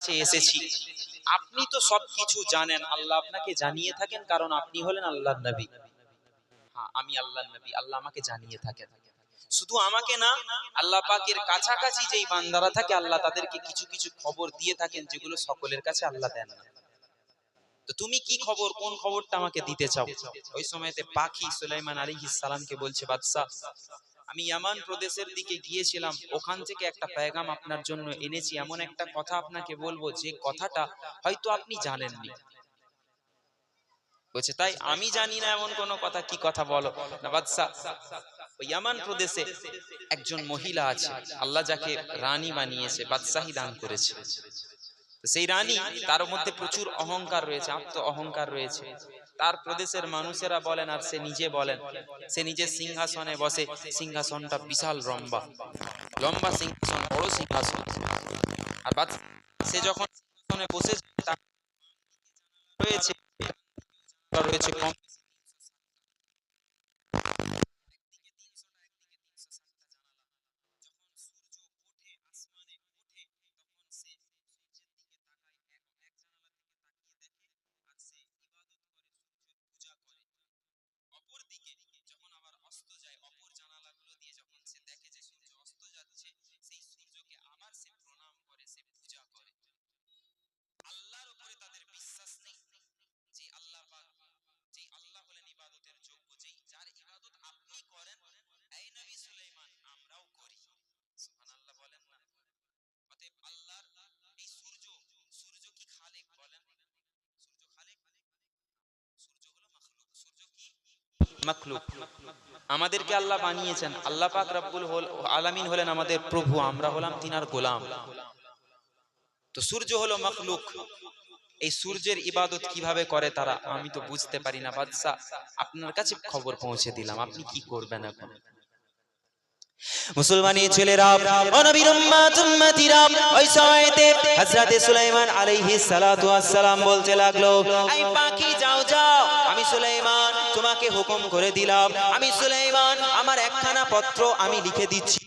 কাছে এসেছি। আপনি তো সবকিছু জানেন, আল্লাহ আপনাকে জানিয়ে থাকেন, কারণ আপনি হলেন আল্লাহর নবী। হ্যাঁ আমি আল্লাহর নবী, আল্লাহ আমাকে জানিয়ে থাকেন। শুধু আমাকে না, আল্লাহ পাকের কাছাকাছি যেই বান্দারা থাকে, আল্লাহ তাদেরকে কিছু কিছু খবর দিয়ে থাকেন, যেগুলো সকলের কাছে আল্লাহ দেন না। তো তুমি কি খবর, কোন খবরটা আমাকে দিতে চাও? ওই সময়তে পাখি সুলাইমান আলী সালামকে বলছে, বাদশাহ আমি ইয়ামান প্রদেশের দিকে গিয়েছিলাম, ওখান থেকে একটা পেগাম আপনার জন্য এনেছি। এমন একটা কথা আপনাকে বলব, যে কথাটা হয়তো আপনি জানেননি। বলছে, তাই আমি জানি না এমন কোন কথা, কি কথা বলো? না বাদশাহ ইয়ামান প্রদেশে একজন মহিলা আছে, আল্লাহ যাকে রানী বানিয়েছে, বাদশাহী দান করেছে। সেই রানী তার মধ্যে প্রচুর অহংকার রয়েছে আত্ম অহংকার রয়েছে। তার প্রদেশের মানুষেরা বলেন আর সে নিজে বলেন, সে নিজে সিংহাসনে বসে, সিংহাসনটা বিশাল লম্বা লম্বা সিংহাসন, বড় সিংহাসন। আর সে যখন সিংহাসনে বসে রয়েছে রয়েছে কম অপরদিকে যখন আবার অস্ত যায় অপর জানালাগুলো দিয়ে যখন সে দেখে যে সূর্য অস্ত যাচ্ছে সেই সূর্যকে আবার সে প্রণাম করে সে পূজা করে আল্লাহর উপরে তাদের বিশ্বাস নেই যে আল্লাহ পাক যেই আল্লাহ হলেন ইবাদতের যোগ্য যেই যার ইবাদত আপনি করেন এই নবী সুলাইমান আমরাও করি সুবহানাল্লাহ বলেন না অতএব আল্লাহর এই সূর্য সূর্য কি খালেক বলেন সূর্য খালেক সূর্য হলো মাখলুক সূর্য কি মাখলুক। আমাদেরকে আল্লাহ বানিয়েছেন। আল্লাহ পাক রব্বুল আলামিন হলেন আমাদের প্রভু, আমরা হলাম তিনার গোলাম। তো সূর্য হলো মখলুক। এই সূর্যের ইবাদত কীভাবে করে তারা, আমি তো বুঝতে পারি না। বাদশা, আপনার কাছে খবর পৌঁছে দিলাম, আপনি কি করবেন এখন? মুসলমানি ছেলেরা, ও নবীর উম্মাত ওই সময়তে হযরতে সুলাইমান আলাইহিস সালাতু ওয়াসসালাম বলতে লাগল, এই পাখি, যাও যাও। আমি সুলাইমান তোমাকে হুকুম করে দিলাম। আমি সুলাইমান আমার একখানা পত্র আমি লিখে দিচ্ছি।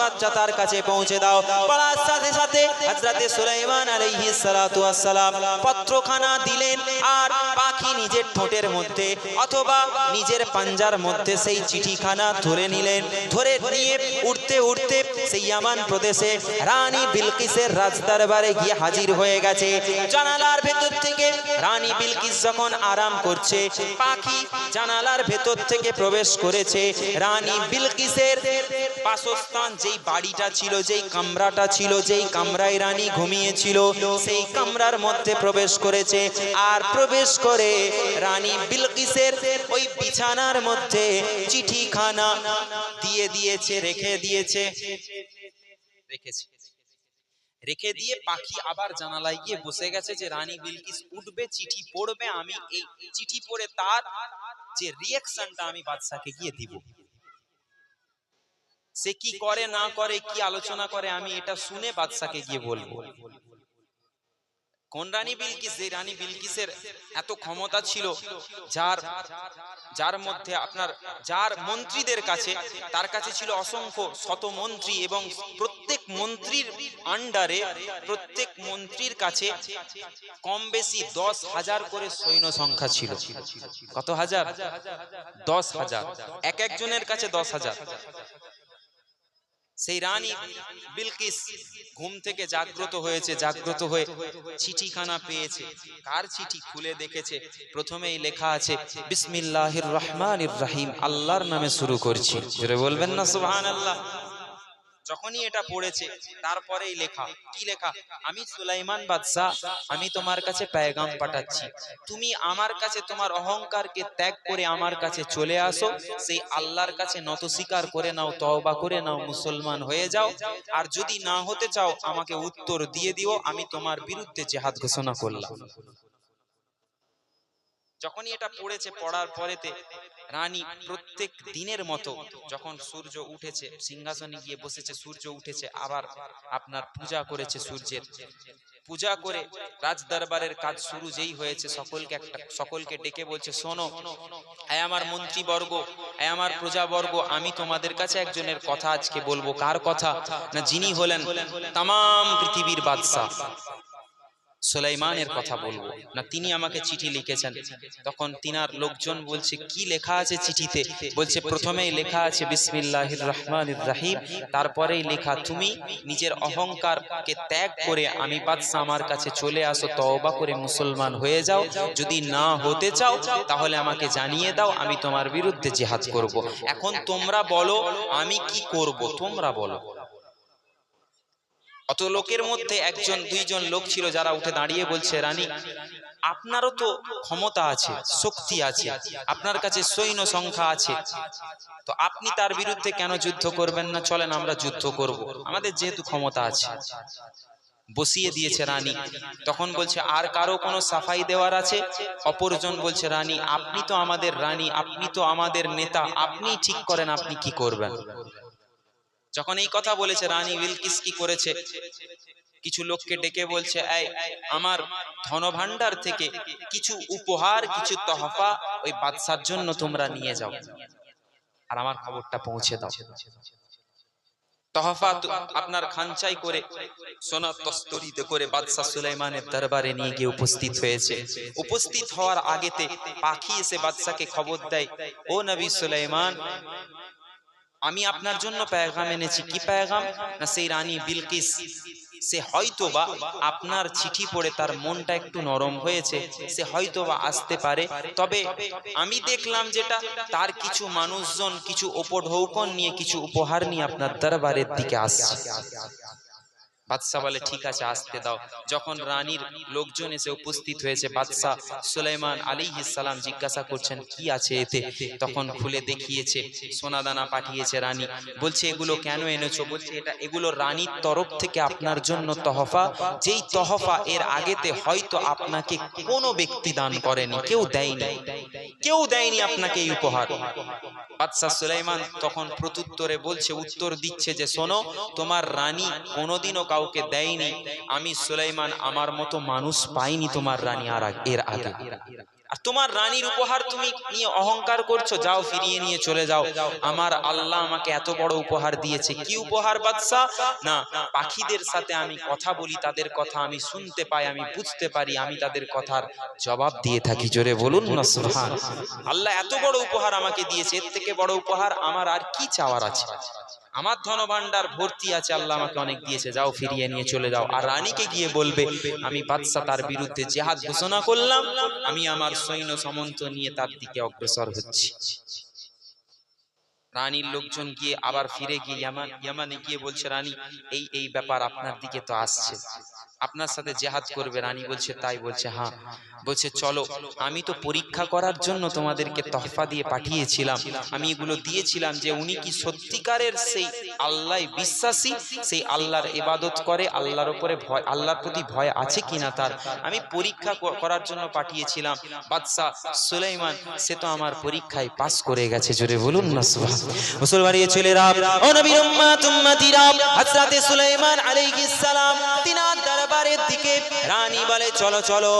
বাচ্চা তার কাছে পৌঁছে দাও। পড়ার সাথে সাথে হযরতে সুলাইমান আলাইহিস সালাতু ওয়াসসালাম পত্রখানা দিলেন আর পাখি নিজের ঠোঁটের মধ্যে অথবা নিজের পাঞ্জার মধ্যে সেই চিঠিখানা ধরে নিলেন। ধরে নিয়ে উঠতে উঠতে সেই ইয়ামান প্রদেশে রানী বিলকিসের রাজদরবারে গিয়ে হাজির হয়ে গেছে। জানালার ভেতর থেকে রানী বিলকিস যখন আরাম করছে, পাখি জানালার ভেতর থেকে প্রবেশ করেছে। রানী বিলকিসের বাসস্থান যেই বাড়িটা ছিল, যেই কামরাটা ছিল, যেই কামরায় রানী ঘুমিয়েছিল, সেই কামরার মধ্যে প্রবেশ করেছে। আর প্রবেশ করে রানী বিলকিসের ওই বিছানার মধ্যে চিঠিখানা দিয়ে দিয়েছে, রেখে দিয়েছে। রেখে দিয়ে পাখি আবার জানালায় গিয়ে বসে গেছে যে, রানী বিলকিস, উঠবে, চিঠি পড়বে, আমি এই চিঠি পড়ে তার যে রিয়াকশনটা আমি বাদশাকে গিয়ে দিব। সে কি করে না করে কি আলোচনা করে আমি এটা শুনে বাদশাকে গিয়ে বলব। কোন রানী বিলকিস যে রানী বিলকিসের এত ক্ষমতা ছিল যার যার মধ্যে আপনার যার মন্ত্রীদের কাছে তার কাছে ছিল অসংখ্য শত মন্ত্রী এবং প্রত্যেক মন্ত্রীর আন্ডারে প্রত্যেক মন্ত্রীর কাছে কম বেশি দশ হাজার করে সৈন্য সংখ্যা ছিল। কত হাজার? দশ হাজার। এক একজনের কাছে দশ হাজার। সেই রানী বিলকিস ঘুম থেকে জাগ্রত হয়েছে, জাগ্রত হয়ে চিঠিখানা পেয়েছে। কার চিঠি খুলে দেখেছে? প্রথমেই লেখা আছে, বিসমিল্লাহির রহমানির রহিম, আল্লাহর নামে শুরু করছি। বলবেন না, সুবহানাল্লাহ। যখনই এটা পড়েছে তারপরেই লেখা। কি লেখা? আমি সুলাইমান বাদশাহ আমি তোমার কাছে পেগাম পাঠাচ্ছি। তুমি আমার কাছে তোমার অহংকারকে ত্যাগ করে আমার কাছে চলে আসো। সেই আল্লাহর কাছে নত স্বীকার করে নাও তওবা করে নাও মুসলমান হয়ে যাও। আর যদি না হতে চাও আমাকে উত্তর দিয়ে দিও আমি তোমার বিরুদ্ধে জেহাদ ঘোষণা করলাম। যখনই এটা পড়েছে পড়ার পরেতে রানী প্রত্যেক দিনের মতো যখন সূর্য উঠেছে সিংহাসনে গিয়ে বসেছে সূর্য উঠেছে আবার আপনার পূজা করেছে সূর্যের। পূজা করে রাজ দরবারের কাজ শুরু যেই হয়েছে সকলকে একটা সকলকে ডেকে বলছে শোনো এ আমার মন্ত্রীবর্গ এ আমার প্রজাবর্গ আমি তোমাদের কাছে একজনের কথা আজকে বলব। কার কথা? না যিনি হলেন তাম পৃথিবীর বাদশাহ। সুলাইমানের কথা বলব। না তিনি আমাকে চিঠি লিখেছেন। তখন তিনার লোকজন বলছে কি লেখা আছে চিঠিতে? বলছে প্রথমেই লেখা আছে বিসমিল্লাহির রহমানির রাহিম। তারপরেই লেখা তুমি নিজের অহংকারকে ত্যাগ করে আমি বাদশাহ আমার কাছে চলে আসো তওবা করে মুসলমান হয়ে যাও। যদি না হতে চাও তাহলে আমাকে জানিয়ে দাও আমি তোমার বিরুদ্ধে জিহাদ করব। এখন তোমরা বলো আমি কি করব? তোমরা বলো। অত লোকের মধ্যে একজন, দুইজন লোক ছিল যারা উঠে দাঁড়িয়ে বলছে, রানী, আপনারও তো ক্ষমতা আছে, শক্তি আছে, আপনার কাছে সৈন্য সংখ্যা আছে। তো আপনি তার বিরুদ্ধে কেন যুদ্ধ করবেন না? চলেন আমরা যুদ্ধ করব। আমাদের যেহেতু ক্ষমতা আছে। বসিয়ে দিয়েছে রানী। তখন বলছে, আর কারও কোনো সাফাই দেওয়ার আছে? অপরজন বলছে, রানী, আপনি তো আমাদের রানী, আপনি তো আমাদের নেতা আপনি ঠিক করেন, আপনি কি করবেন? যখন এই কথা বলেছে, রানী বিলকিস কি করেছে? কিছু লোককে ডেকে বলছে আমার ধনভাণ্ডার থেকে কিছু উপহার, কিছু তহফা ওই বাদশার জন্য তোমরা নিয়ে যাও। আর আমার খবরটা পৌঁছে দাও। তহফা আপনার খানচাই করে, সোনা তস্তরিতে করে বাদশাহ সুলাইমানের দরবারে নিয়ে গিয়ে উপস্থিত হয়েছে। উপস্থিত হওয়ার আগেতে পাখি এসে বাদশাকে খবর দেয়, ও নবী সুলাইমান আমি আপনার জন্য প্যাগাম এনেছি। কি প্যাগাম না সেই রানী বিলকিস। সে হয়তোবা আপনার চিঠি পড়ে তার মনটা একটু নরম হয়েছে। সে হয়তোবা আসতে পারে। তবে আমি দেখলাম যেটা তার কিছু মানুষজন কিছু উপঢৌকন নিয়ে কিছু উপহার নিয়ে আপনার দরবারের দিকে আসছে। বাদশাহ বলে, ঠিক আছে, আসতে দাও। যখন রানীর লোকজন এসে উপস্থিত হয়েছে, বাদশাহ সুলাইমান আলী সালাম জিজ্ঞাসা করছেন, কি আছে এতে? তখন খুলে দেখিয়েছে সোনাদানা পাঠিয়েছে রানী। বলছে, এগুলো কেন এনেছো? বলছে, এটা, এগুলো রানীর তরফ থেকে আপনার জন্য তহফা। যেই তহফা এর আগেতে হয়তো আপনাকে কোনো ব্যক্তি দান করেনি, কেউ দেয়নি। কেউ দেয়নি আপনাকে এই উপহার। বাদশাহ সুলাইমান তখন প্রত্যুত্তরে বলছে, উত্তর দিচ্ছে যে, শোনো, তোমার রানী কোনোদিনও কাউকে দেয়নি, আমি সুলাইমান আমার মতো মানুষ পাইনি তোমার রানী আর এর আগে। আর তোমার রানীর উপহার তুমি নিয়ে অহংকার করছ, যাও ফিরিয়ে নিয়ে চলে যাও। আমার আল্লাহ আমাকে এত বড় উপহার দিয়েছে। কি উপহার বাদশাহ? না, পাখিদের সাথে আমি কথা বলি, তাদের কথা আমি শুনতে পাই, আমি বুঝতে পারি, আমি তাদের কথার জবাব দিয়ে থাকি। জোরে বলুন না, সুবহান। আল্লাহ এত বড় উপহার আমাকে দিয়েছে, এর থেকে বড় উপহার আমার আর কি চাওয়ার আছে? আমার ধন ভান্ডার ভর্তি আছে, আল্লাহ আমাকে অনেক দিয়েছে, যাও ফিরিয়ে নিয়ে চলে যাও। আর রানীকে গিয়ে বলবে, আমি বাদশা তার বিরুদ্ধে জেহাদ ঘোষণা করলাম, আমি আমার সৈন্য সামন্ত নিয়ে তার দিকে অগ্রসর হচ্ছি। রানীর লোকজন গিয়ে আবার ফিরে গিয়ে ইয়ামান গিয়ে বলছে, রানী, এই এই ব্যাপার আপনার দিকে তো আসছে। আপনার সাথে জেহাদ করবে রানী বলছে তাই বলছে হ্যাঁ। বলছে চলো আমি তো পরীক্ষা করার জন্য তোমাদেরকে তহফা দিয়ে পাঠিয়েছিলাম। আমি এগুলো দিয়েছিলাম যে উনি কি সত্যিকারের সেই আল্লাহ বিশ্বাসী সেই আল্লাহর ইবাদত করে আল্লাহর উপরে ভয় আল্লাহর প্রতি ভয় আছে কিনা তার। আমি পরীক্ষা করার জন্য পাঠিয়েছিলাম। বাদশাহ সুলাইমান সে তো আমার পরীক্ষায় পাস করে গেছে জোরে বলুন না সুবহান মুসলমানিয়ে ছেলেরা ও নবীর উম্মাত উম্মতিরা হযরত সুলাইমান আলাইহিস সালাম তিনার দরবারের দিকে রানী বলে, চলো চলো,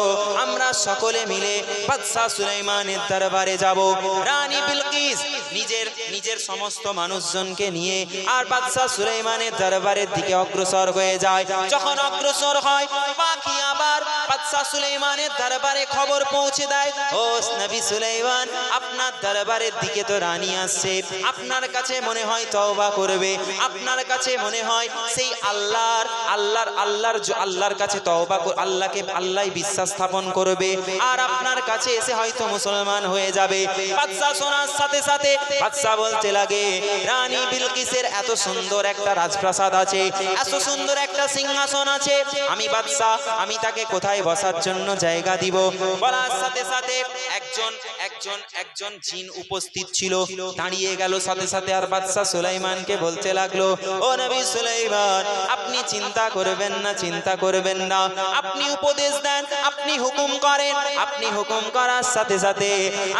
আমরা সকলে মিলে বাদশাহ সুলাইমানের দরবারে যাব। রানী বিলকিস নিজের নিজের সমস্ত মানুষজনকে নিয়ে আর বাদশাহ সুলাইমানের দরবারের দিকে অগ্রসর হয়ে যায়। যখন অগ্রসর হয়, বাকি আবার বাদশাহ সুলাইমানের দরবারে খবর পৌঁছে দেয়, ও নবী সুলাইমান, আপনার দরবারের দিকে তো রানী আসছে। আপনার কাছে মনে হয় তওবা করবে। আপনার কাছে মনে হয় সেই আল্লাহর আল্লাহর আল্লাহর জ- আল্লাহর কাছে তওবা আল্লাহকে আল্লাহ বিশ্বাস স্থাপন করবে। আর আপনার কাছে এসে হয়তো মুসলমান হয়ে যাবে। বাদশা শোনার সাথে সাথে বাদশা বলতে লাগে, রানী বিলকিসের এত সুন্দর একটা রাজপ্রাসাদ আছে, এত সুন্দর একটা সিংহাসন আছে। আমি বাদশা আমি তাকে কোথায় বসার জন্য জায়গা দিব? বলার সাথে সাথে একজন একজন একজন জিন উপস্থিত ছিল, দাঁড়িয়ে গেল সাথে সাথে। আর বাদশা সুলাইমানকে বলতে লাগল, ও নবী সুলাইমান, আপনি চিন্তা করবেন না, চিন্তা করবেন না। আপনি উপদেশ দেন, আপনি হুকুম করেন, আপনি হুকুম করার সাথে সাথে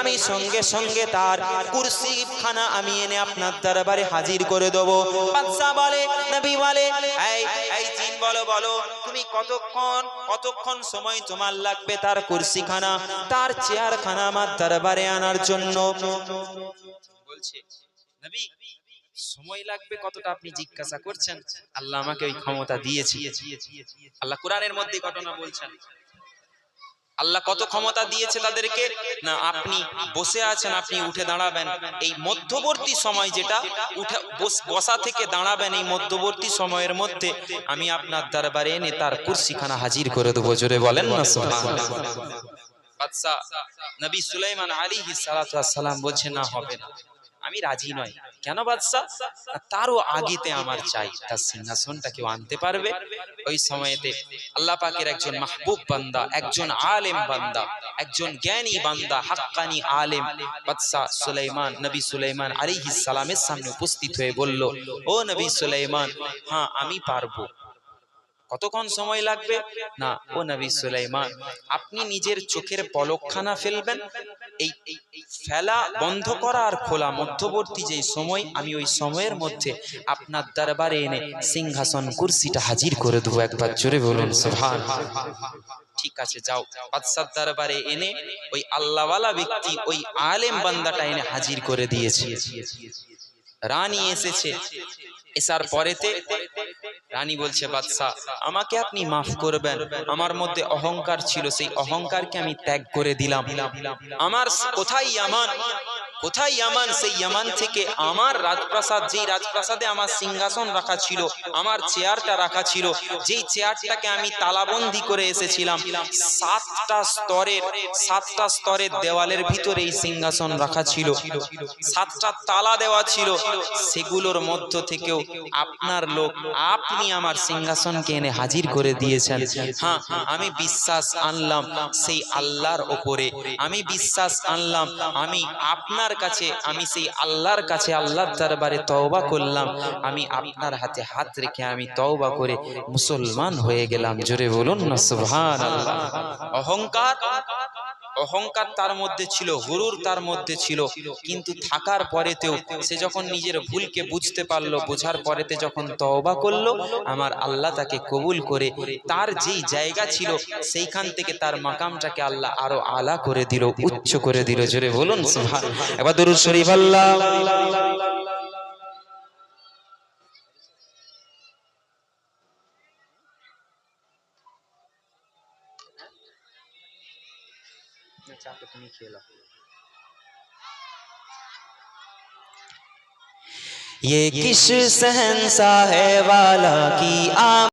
আমি সঙ্গে সঙ্গে তার কুরসি খানা আমি এনে আপনার দরবারে হাজির করে দেবো। বাদশা বলে, নবী বলে, এই এই জিন বলো বলো, তুমি কতক্ষণ কতক্ষণ সময় তোমার লাগবে তার কুরসি খানা তার চেয়ার খানা আমার দরবারে আনার জন্য? বলছে, নবী সময় লাগবে কতটা আপনি জিজ্ঞাসা করছেন? আল্লাহ আমাকে ওই ক্ষমতা দিয়েছে। আল্লাহ কোরআনের মধ্যে ঘটনা বলছেন। আল্লাহ কত ক্ষমতা দিয়েছে তাদেরকে? না, আপনি বসে আছেন, আপনি উঠে দাঁড়াবেন। এই মধ্যবর্তী সময় যেটা, উঠে বসা থেকে দাঁড়াবেন এই মধ্যবর্তী সময়ের মধ্যে, আমি আপনার দরবারে এনে তার কুর্সিখানা হাজির করে দেবো। জোরে বলেন না। নবী সুলাইমান সালাতু সালাম বলছে, না, হবে না। আমি রাজি নই। কেন বাদশা তারও আগেতে আমার চাই, তার সিংহাসনটা কেউ আনতে পারবে। ওই সময়েতে আল্লাহ পাকের একজন মাহবুব বান্দা, একজন আলেম বান্দা, একজন জ্ঞানী বান্দা, হাক্কানি আলেম বাদশা সুলাইমান, নবী সুলাইমান আলাইহিস সালামের সামনে উপস্থিত হয়ে বলল, ও নবী সুলাইমান হ্যাঁ আমি পারব। কতক্ষণ সময় লাগবে? না, ও নবী সুলাইমান, আপনি নিজের চোখের পলকখানা ফেলবেন। এই ফেলা বন্ধ করা আর খোলা মধ্যবর্তী যে সময়, আমি ওই সময়ের মধ্যে আপনার দরবারে এনে সিংহাসন, কুরসিটা হাজির করে দেবো। একবার জোরে বলুন, সুবহান। ঠিক আছে, যাও। বাদশার দরবারে এনে ওই আল্লাহওয়ালা ব্যক্তি, ওই আলেম বান্দাটা এনে হাজির করে দিয়েছে। রানী এসেছে। এসার পরেতে রানী বলছে বাদশাহ আমাকে আপনি মাফ করবেন। আমার মধ্যে অহংকার ছিল। সেই অহংকারকে আমি ত্যাগ করে দিলাম। আমার কোথায় ইয়ামান কোথায় ইয়ামান? সেই ইয়ামান থেকে আমার রাজপ্রাসাদ, যেই রাজপ্রাসাদে আমার সিংহাসন রাখা ছিল, আমার চেয়ারটা রাখা ছিল, যেই চেয়ারটাকে আমি তালাবন্দি করে এসেছিলাম, সাতটা স্তরের সাতটা স্তরের দেওয়ালের ভিতরে এই সিংহাসন রাখা ছিল। সাতটা তালা দেওয়া ছিল, সেগুলোর মধ্য থেকেও আপনার লোক, আপনি আমার সিংহাসনকে এনে হাজির করে দিয়েছেন। হ্যাঁ আমি বিশ্বাস আনলাম সেই আল্লাহর ওপরে। আমি বিশ্বাস আনলাম, আমি আপনার কাছে, আমি সেই আল্লাহর কাছে, আল্লাহর দরবারে তওবা করলাম। আমি আপনার হাতে হাত রেখে আমি তওবা করে মুসলমান হয়ে গেলাম। জোরে বলুন না, সুবহানাল্লাহ। অহংকার? অহংকার তার মধ্যে ছিল, হুরুর তার মধ্যে ছিল। কিন্তু থাকার পরেতেও সে যখন নিজের ভুলকে বুঝতে পারল, বোঝার পরেতে যখন তওবা করল, আমার আল্লাহ তাকে কবুল করে তার যেই জায়গা ছিল, সেইখান থেকে তার মাকামটাকে আল্লাহ আরও আলা করে দিল, উচ্চ করে দিল। জোরে বলুন এবার দরুদ শরীফ আল্লাহ। नहीं खेला। ये किस सहनसा है वाला की आ